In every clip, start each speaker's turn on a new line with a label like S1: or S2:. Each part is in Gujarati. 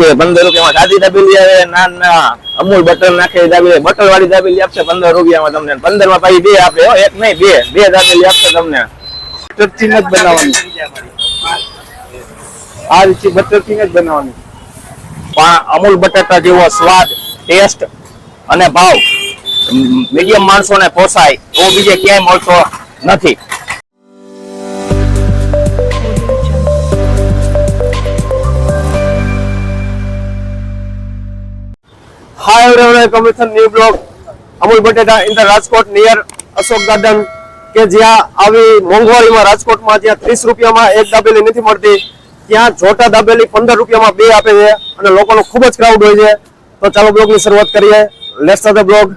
S1: લાગે પંદર રૂપિયામાં સાદી દાબેલી આવે ના ના અમૂલ બટર નાખે દાબેલી બટર વાળી દાબેલી આપશે પંદર રૂપિયામાં તમને. પંદરમાં પછી બે આપે એક નહીં, બે બે દાબેલી આપશે તમને.
S2: બટરથી જ બનાવવાની. આ રીતે બટરથી જ બનાવવાની.
S1: પણ અમૂલ બટાટા જેવો સ્વાદ, ટેસ્ટ અને ભાવ મીડિયમ માણસોને પોસાય, એવો બીજે ક્યાંય મળતો નથી.
S2: Hi commission new block Amul બટેટા in the Rajkot near Ashok garden કે જ્યાં આવી મોંઘવારીમાં રાજકોટમાં જ્યાં ત્રીસ રૂપિયામાં એક દાબેલી નથી મળતી, ત્યાં જોટા દાબેલી પંદર રૂપિયામાં બે આપે છે અને લોકોનો ખૂબ જ ક્રાઉડ હોય છે. તો ચાલો બ્લોગની શરૂઆત કરીએ. લેટ્સ ધ બ્લોગ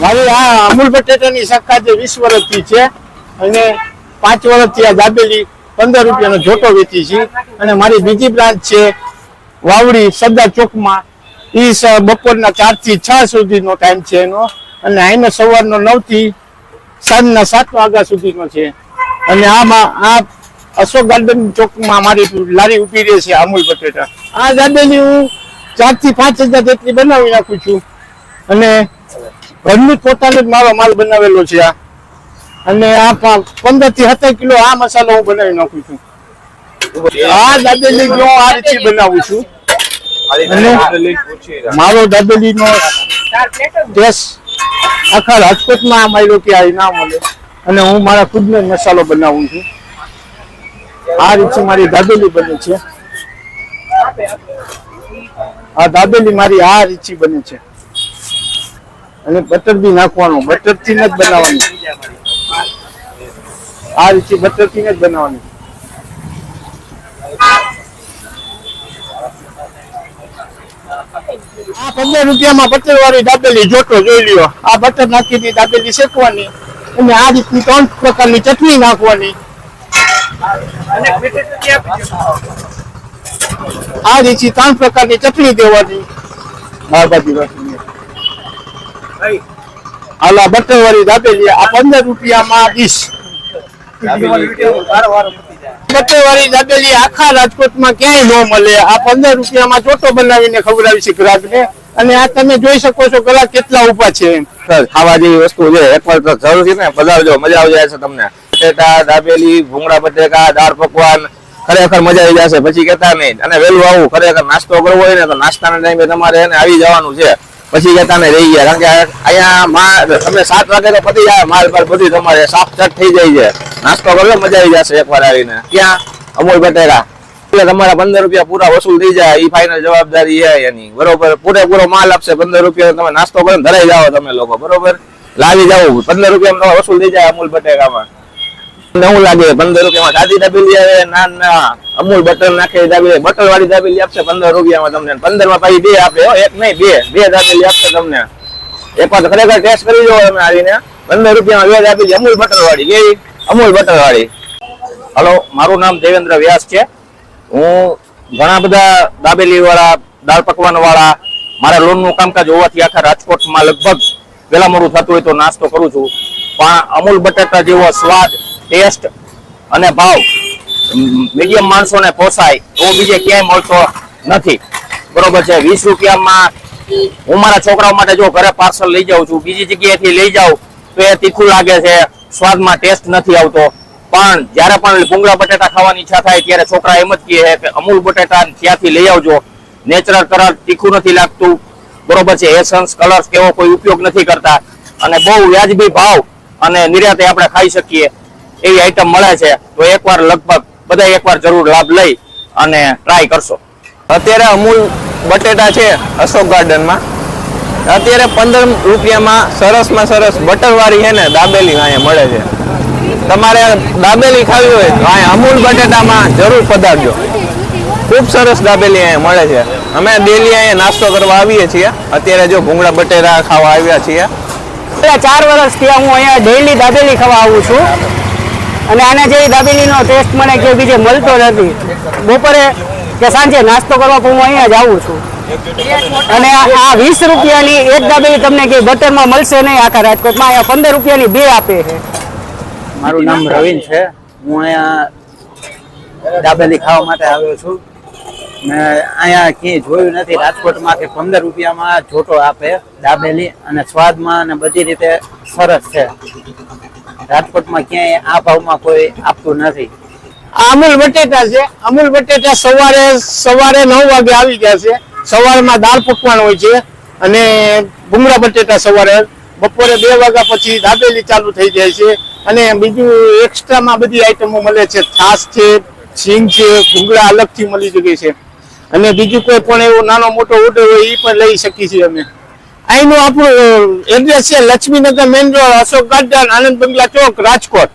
S2: મારી આ અમૂલ બટેટાની શાખા જે વીસ વર્ષથી છે અને પાંચ વર્ષથી આ દાબેલી પંદર રૂપિયાનો જોટો વેચી છે. અને મારી બીજી બ્રાન્ચ છે વાવડી સરદાર ચોકમાં. એ બપોરના ચારથી છ સુધીનો ટાઈમ છે એનો. અને અહીંનો સવારનો નવથી સાંજના સાત વાગ્યા સુધીનો છે. અને આમાં આ અશોક ગાર્ડન ચોકમાં મારી લારી ઊભી રહે છે અમૂલ બટેટા. આ દાબેલી હું ચારથી પાંચ હજાર જેટલી બનાવી નાખું છું. અને ઘરનું પોતાને જ મારો માલ બનાવેલો છે આ. અને આ પંદરથી સત્તર કિલો આ મસાલો હું બનાવી નાખું છું. આ દાબેલી હું આ રીતે બનાવું છું. મારો દાબેલીનો ટેસ્ટ આખા રાજકોટમાં આ માર્યો કે આ ના મળે. અને હું મારા ખુદનો મસાલો બનાવું છું. આ રીતે મારી દાબેલી બને છે. આ દાબેલી મારી આ રીચી બને છે. અને બટર બી નાખવાનું બટરથી જ બનાવવાનું. આ રીતે બટરથી જ બનાવવાનું. આ પંદર રૂપિયામાં બટર વાળી દાબેલી જોતો જોઈ લ્યો. આ બટર નાખીને દાબેલી શેકવાની અને આ રીતની ત્રણ પ્રકારની ચટણી નાખવાની. આ રીતે ત્રણ પ્રકારની ચટણી દેવાની. દાળભાજી નાખીને હાલા બટર વાળી દાબેલી આ પંદર રૂપિયામાં ડીશ બટર વાળી દાબેલી આખા રાજકોટમાં ક્યાંય ન મળે. આ પંદર રૂપિયામાં ચોટો બનાવીને ખવડાવી છે ગ્રાહકને. અને આ તમે જોઈ શકો છો ગ્રાહક કેટલા ઊભા છે.
S1: ખાવા જેવી વસ્તુ છે. એકવાર તો જરૂર છે ને પધારજો મજા આવી જાય છે તમને. બટેટા દાબેલી ભૂંગળા બટેકા દાળ પકવાન ખરેખર મજા આવી જશે પછી કેતા નહીં. અને વહેલું આવું ખરેખર નાસ્તો કરવો હોય ને તો નાસ્તાના ટાઈમે તમારે એને આવી જવાનું છે. પછી જતા ને રહી ગયા, કારણ કે અહીંયા માલ તમે સાત વાગે તો પતી જાય માલ પર બધી તમારે સાફ ચટ થઈ જાય છે. નાસ્તો કરો મજા આવી જશે એકવાર આવીને. ક્યાં? અમૂલ બટેરા. તમારા પંદર રૂપિયા પૂરા વસૂલ થઈ જાય એ ફાઇનલ જવાબદારી છે એની. બરોબર? પૂરેપૂરો માલ આપશે પંદર રૂપિયા, તમે નાસ્તો કરીને ધરાઈ જાઓ તમે લોકો, બરોબર? લાવી જાવ પંદર રૂપિયા વસૂલ થઈ જાય અમૂલ બટેકામાં શું લાગે, પંદર રૂપિયામાં સાદી દાબેલી આવે ના ના અમૂલ બટર નાખે દાબેલી બટર વાળી દાબેલી આપશે પંદર રૂપિયામાં તમને. પંદરમાં પછી બે આપે એક નહીં, બે બે દાબેલી આપશે તમને. એક વાર ખરેખર ટેસ્ટ કરી જોવો તમે આવીને. પંદર રૂપિયામાં બે દાબેલી, અમૂલ બટર વાળી કેવી અમૂલ બટર વાળી હલો, મારું નામ દેવેન્દ્ર વ્યાસ છે. હું ઘણા બધા દાબેલી વાળા દાળ પકવાન વાળા મારા લોનનું કામકાજ હોવાથી આખા રાજકોટમાં લગભગ પેલા મોડું થતું હોય તો નાસ્તો કરું છું. પણ અમૂલ બટાટા જેવો સ્વાદ ટેસ્ટ અને ભાવ મીડિયમ માણસોને પોસાય એવો બીજે ક્યાંય મળતો નથી. બરોબર છે, વીસ રૂપિયામાં હું મારા છોકરાઓ માટે જો ઘરે પાર્સલ લઈ જાઉં છું, બીજી જગ્યાએથી લઈ જાઉં, તો એ તીખું લાગે છે, સ્વાદમાં ટેસ્ટ નથી આવતો. પણ જ્યારે પણ ભૂંગળા બટેટા ખાવાની ઈચ્છા થાય ત્યારે છોકરા એમ જ કહે કે અમૂલ બટેટા ત્યાંથી લઈ આવજો. નેચરલ કલર તીખું નથી લાગતું. બરોબર છે એસન્સ કલર્સ કેવો કોઈ ઉપયોગ નથી કરતા. અને બહુ વ્યાજબી ભાવ અને નિર્યાતે આપણે ખાઈ શકીએ. એવી આઈટમ મળે છે, તો એકવાર લગભગ બધા એકવાર જરૂર લાભ લઈ અને ટ્રાય કરશો.
S3: અત્યારે અમૂલ બટેટા છે અશોક ગાર્ડનમાં અત્યારે પંદર રૂપિયામાં સરસમાં સરસ બટરવાળી છે ને, દાબેલી અહીંયા મળે છે. તમારે દાબેલી ખાવી હોય તો અહીંયા અમૂલ બટેટામાં જરૂર પધારજો. ખૂબ સરસ દાબેલી અહીંયા મળે છે. અમે ડેલી અહીંયા નાસ્તો કરવા આવીએ છીએ. અત્યારે જો ભૂંગળા બટેટા ખાવા આવ્યા છીએ.
S4: ચાર વર્ષથી હું અહીંયા ડેલી દાબેલી ખાવા આવું છું. અને આના જેવી દાબેલીનો ટેસ્ટ મને કે બીજે મળતો નથી. બપોરે કે સાંજે નાસ્તો કરવા હું અહીંયા જ આવું છું. અને આ વીસ રૂપિયાની એક દાબેલી તમને કે બટરમાં મળશે નહીં આખા રાજકોટમાં. અહીંયા પંદર રૂપિયાની બે આપે છે.
S5: મારું નામ રવિન છે. હું અહીંયા દાબેલી ખાવા માટે આવ્યો છું. ને અહીંયા ક્યાંય જોયું નથી. રાજકોટમાં કે પંદર રૂપિયામાં જોટો આપે દાબેલી. અને સ્વાદમાં અને બધી રીતે સરસ છે. રાજકોટમાં ક્યાંય આ ભાવમાં કોઈ આપતું નથી.
S2: અમૂલ બટેટા છે. અમૂલ બટેટા સવારે સવારે નવ વાગે આવી ગયા છે. સવારમાં દાળ પકવાન હોય છે અને ભૂંગળા બટેટા સવારે. બપોરે બે વાગ્યા પછી દાબેલી ચાલુ થઈ જાય છે અને બીજું એક્સ્ટ્રામાં બધી આઈટમો મળે છે. છાસ છે, સિંગ છે, ભૂંગળા અલગથી મળી શકે છે. અને બીજું કોઈ પણ એવો નાનો મોટો ઓર્ડર હોય એ પણ લઈ શકીએ છીએ અમે. અહીંનું આપણું એડ્રેસ છે Laxminagar main road Ashok garden Anand બંગલા ચોક રાજકોટ.